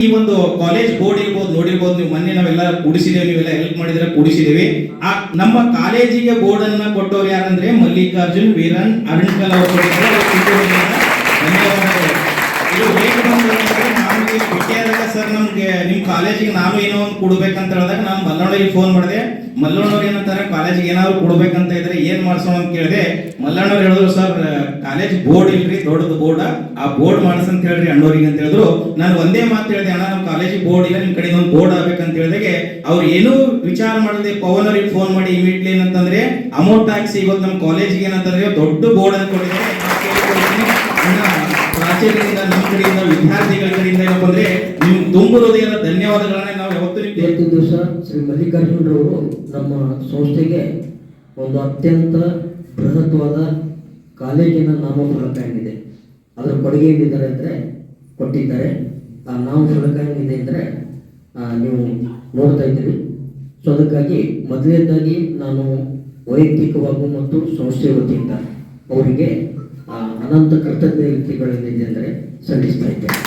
ಈ ಒಂದು college board ಇರ್ಬೋದು ನೋಡಿರ್ಬೋದು ನೀವು ಮೊನ್ನೆ ನಾವೆಲ್ಲ ಕೂಡಿಸಿದೇವೆ ನೀವೆಲ್ಲ ಹೆಲ್ಪ್ ಮಾಡಿದ್ರೆ ಕೂಡಿಸಿದೇವೆ ಆ, ನಮ್ಮ ಕಾಲೇಜಿಗೆ ಬೋರ್ಡ್ ಅನ್ನ ಕೊಟ್ಟವ್ರು ಯಾರಂದ್ರೆ ಮಲ್ಲಿಕಾರ್ಜುನ್ ವೀರನ್ ಅರುಣ್ಕಲ್ ಅವರು. ಸರ್ ನಮ್ಗೆ, ನಿಮ್ ಕಾಲೇಜಿಗೆ ನಾನು ಏನೋ ಒಂದು ಕೊಡ್ಬೇಕಂತ ಹೇಳಿದಾಗ ನಾನು ಮಲ್ಲಣ್ಣವ್ರಿಗೆ ಫೋನ್ ಮಾಡಿದೆ. ಮಲ್ಲಣ್ಣವ್ರು ಏನಂತಾರೆ, ಕಾಲೇಜಿಗೆ ಏನಾದ್ರು ಕೊಡ್ಬೇಕಂತ ಇದ್ರೆ ಏನ್ ಮಾಡ್ಸೋಣ? ಅಂತ ಕೇಳಿದೆ. ಮಲ್ಲಣ್ಣವ್ರು ಹೇಳಿದ್ರು ಸರ್ ಕಾಲೇಜ್ ಬೋರ್ಡ್ ಇಲ್ರಿ, ದೊಡ್ಡದು ಬೋರ್ಡ್. ಆ ಬೋರ್ಡ್ ಅಂತ ಹೇಳ್ರಿ ಅಣ್ಣವ್ರಿಗೆ ಅಂತ ಹೇಳಿದ್ರು. ನಾನು ಒಂದೇ ಮಾತು ಹೇಳಿದೆ, ಅಣ್ಣ ನಮ್ಮ ಕಾಲೇಜ್ ಬೋರ್ಡ್ ಇಲ್ಲ, ನಿಮ್ ಕಡೆ ಒಂದು ಬೋರ್ಡ್ ಆಗ್ಬೇಕಂತ ಹೇಳಿದಾಗೆ ಅವ್ರು ಏನೂ ವಿಚಾರ ಮಾಡದೆ ಪವನ್ ಅವ್ರಿಗೆ ಫೋನ್ ಮಾಡಿ ಇಮಿಡಿಯೇಟ್ಲಿ ಏನಂತಂದ್ರೆ, ಅಮೌಂಟ್ ಹಾಕ್ಸಿ, ಇವತ್ತು ನಮ್ಮ ಕಾಲೇಜಿಗೆ ಏನಂತಂದ್ರೆ ದೊಡ್ಡ ಬೋರ್ಡ್ ಅಂತ ಪ್ರಾಚಾರ್ಯರಿಂದ ನಮ್ಮ ಕಡೆಯಿಂದ ವಿದ್ಯಾರ್ಥಿಗಳ ಕಡೆಯಿಂದ ಏನಪ್ಪ ನಿಮ್ ತುಂಬ ಹೃದಯದ ಧನ್ಯವಾದಗಳನ್ನ ನಾವು ಯಾವತ್ತೂ ಇವತ್ತಿನ ದಿವಸ ಶ್ರೀ ಮಲ್ಲಿಕಾರ್ಜುನರವರು ನಮ್ಮ ಸಂಸ್ಥೆಗೆ ಒಂದು ಅತ್ಯಂತ ಬೃಹತ್ವಾದ ಕಾಲೇಜಿನ ನಾಮಫಲಕ ಏನಿದೆ ಅದರ ಕೊಡುಗೆ ಏನಿದ್ದಾರೆ ಅಂದರೆ ಕೊಟ್ಟಿದ್ದಾರೆ. ಆ ನಾಮಫಲಕ ಏನಿದೆ ಅಂದರೆ ನೀವು ನೋಡ್ತಾ ಇದ್ದೀರಿ. ಸೊ ಅದಕ್ಕಾಗಿ ಮೊದಲನೇದಾಗಿ ನಾನು ವೈಯಕ್ತಿಕವಾಗೂ ಮತ್ತು ಸಂಸ್ಥೆ ವತಿಯಿಂದ ಅವರಿಗೆ ಅನಂತ ಕೃತಜ್ಞತೆಗಳೇನಿದೆ ಅಂದರೆ ಸಲ್ಲಿಸ್ತಾ ಇದ್ದೇನೆ.